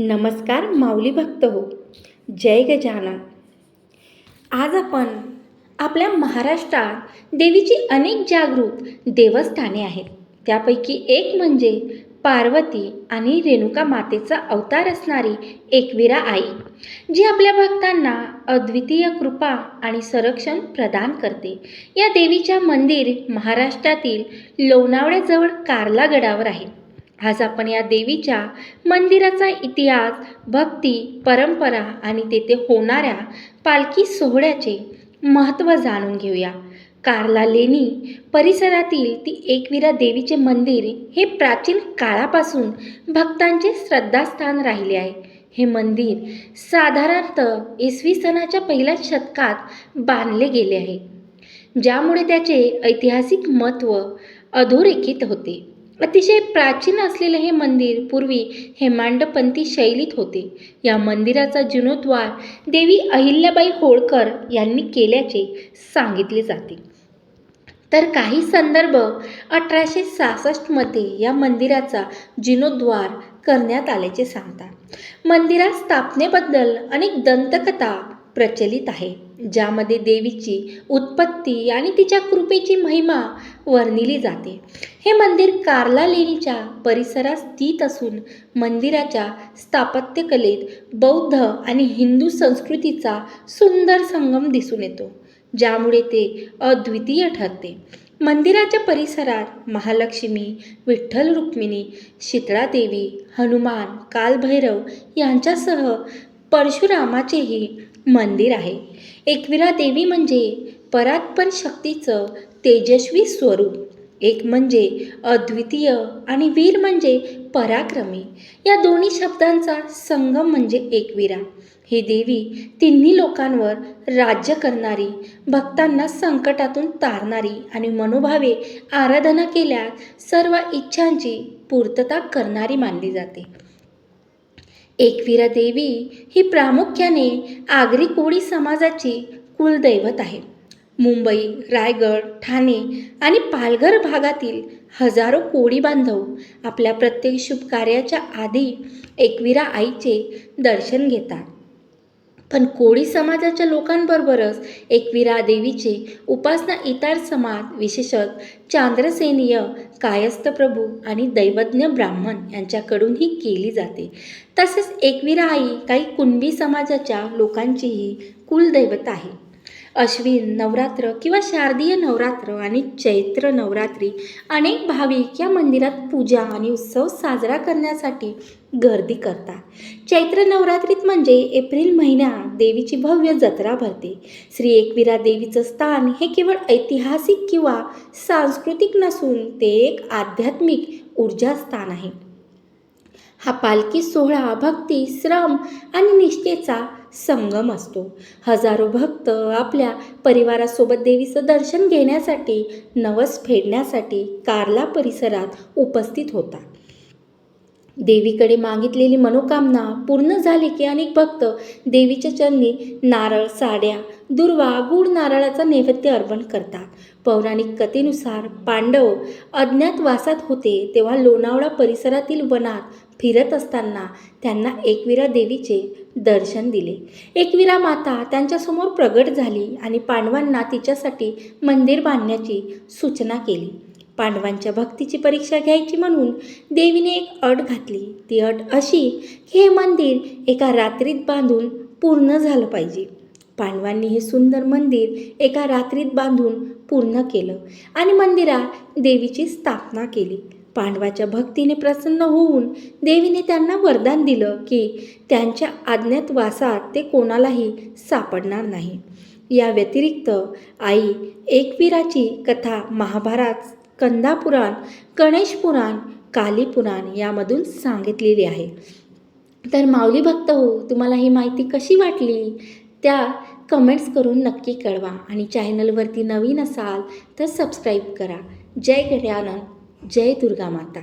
नमस्कार माऊली भक्त हो. जय गजानन. आज आपण आपल्या महाराष्ट्रात देवीची अनेक जागृत देवस्थाने आहेत. त्यापैकी एक म्हणजे पार्वती आणि रेणुका मातेचा अवतार असणारी एकविरा आई जी आपल्या भक्तांना अद्वितीय कृपा आणि संरक्षण प्रदान करते. या देवीच्या मंदिर महाराष्ट्रातील लोणावळ्याजवळ कार्ला गडावर आहे. आज आपण या देवीच्या मंदिराचा इतिहास भक्ती परंपरा आणि तेथे होणाऱ्या पालखी सोहळ्याचे महत्त्व जाणून घेऊया. कार्ला लेणी परिसरातील ती एकविरा देवीचे मंदिर हे प्राचीन काळापासून भक्तांचे श्रद्धास्थान राहिले आहे. हे मंदिर साधारणतः इसवी सणाच्या पहिल्या शतकात बांधले गेले आहे ज्यामुळे त्याचे ऐतिहासिक महत्त्व अधोरेखित होते. अतिशय प्राचीन असलेले हे मंदिर पूर्वी हेमांडपंथी शैलीत होते. या मंदिराचा जीर्णोद्धार देवी अहिल्याबाई होळकर यांनी केल्याचे सांगितले जाते. तर काही संदर्भ अठराशे सहासष्टमध्ये या मंदिराचा जीर्णोद्धार करण्यात आल्याचे सांगतात. मंदिरात स्थापनेबद्दल अनेक दंतकथा प्रचलित आहे ज्यामध्ये देवीची उत्पत्ती आणि तिच्या कृपेची महिमा वर्णिली जाते. हे मंदिर कार्ला लेणीच्या परिसरात स्थित असून मंदिराच्या स्थापत्यकलेत बौद्ध आणि हिंदू संस्कृतीचा सुंदर संगम दिसून येतो ज्यामुळे ते अद्वितीय ठरते. मंदिराच्या परिसरात महालक्ष्मी विठ्ठल रुक्मिणी शीतळादेवी हनुमान कालभैरव यांच्यासह परशुरामाचेही मंदिर आहे. एकविरा देवी म्हणजे परात्पर शक्तीचं तेजस्वी स्वरूप. एक म्हणजे अद्वितीय आणि वीर म्हणजे पराक्रमी. या दोन्ही शब्दांचा संगम म्हणजे एकविरा. ही देवी तिन्ही लोकांवर राज्य करणारी भक्तांना संकटातून तारणारी आणि मनोभावे आराधना केल्यास सर्व इच्छांची पूर्तता करणारी मानली जाते. एकविरा देवी ही प्रामुख्याने आगरी कोळी समाजाची कुलदैवत आहे. मुंबई रायगड ठाणे आणि पालघर भागातील हजारो कोळी बांधव आपल्या प्रत्येक शुभ कार्याच्या आधी एकविरा आईचे दर्शन घेतात. पण कोळी समाजाच्या लोकांबरोबरच एकविरा देवीचे उपासना इतर समाज विशेषत चांद्रसेनीय कायस्थ प्रभू आणि दैवज्ञ ब्राह्मण यांच्याकडूनही केली जाते. तसेच एकविरा आई काही कुणबी समाजाच्या लोकांचीही कुलदैवत आहे. अश्विन नवरात्र किंवा शारदीय नवरात्र आणि चैत्र नवरात्री अनेक भाविक या मंदिरात पूजा आणि उत्सव साजरा करण्यासाठी गर्दी करतात. चैत्र नवरात्रीत म्हणजे एप्रिल महिन्यात देवीची भव्य जत्रा भरते. श्री एकविरा देवीचं स्थान हे केवळ ऐतिहासिक किंवा सांस्कृतिक नसून ते एक आध्यात्मिक ऊर्जा स्थान आहे. हा पालखी सोहळा भक्ती श्रम आणि निष्ठेचा संगम असतो. हजारो भक्त आपल्या परिवारासोबत देवीचं दर्शन घेण्यासाठी नवस फेडण्यासाठी कार्ला परिसरात उपस्थित होतात. देवीकडे मागितलेली मनोकामना पूर्ण झाली की अनेक भक्त देवीच्या चरणी नारळ साड्या दुर्वा गूढ नारळाचा नैवेद्य अर्पण करतात. पौराणिक कथेनुसार पांडव अज्ञातवासात होते तेव्हा लोणावळा परिसरातील वनात फिरत असताना त्यांना एकविरा देवीचे दर्शन दिले. एकविरा माता त्यांच्यासमोर प्रगट झाली आणि पांडवांना तिच्यासाठी मंदिर बांधण्याची सूचना केली. पांडवांच्या भक्तीची परीक्षा घ्यायची म्हणून देवीने एक अट घातली. ती अट अशी की हे मंदिर एका रात्रीत बांधून पूर्ण झालं पाहिजे. पांडवांनी हे सुंदर मंदिर एका रात्रीत बांधून पूर्ण केलं आणि मंदिरात देवीची स्थापना केली. पांडवाच्या भक्तीने प्रसन्न होऊन देवीने त्यांना वरदान दिलं की त्यांच्या अज्ञातवासात ते कोणालाही सापडणार नाही. या व्यतिरिक्त आई एकवीराची कथा महाभारत कंदापुराण गणेश पुराण कालीपुराण यामधून सांगितलेली आहे. तर माऊली भक्त हो तुम्हाला ही माहिती कशी वाटली? त्या कमेंट्स करून नक्की कळवा आणि चॅनलवरती नवीन असाल तर सबस्क्राईब करा. जय गजानन जय दुर्गा माता.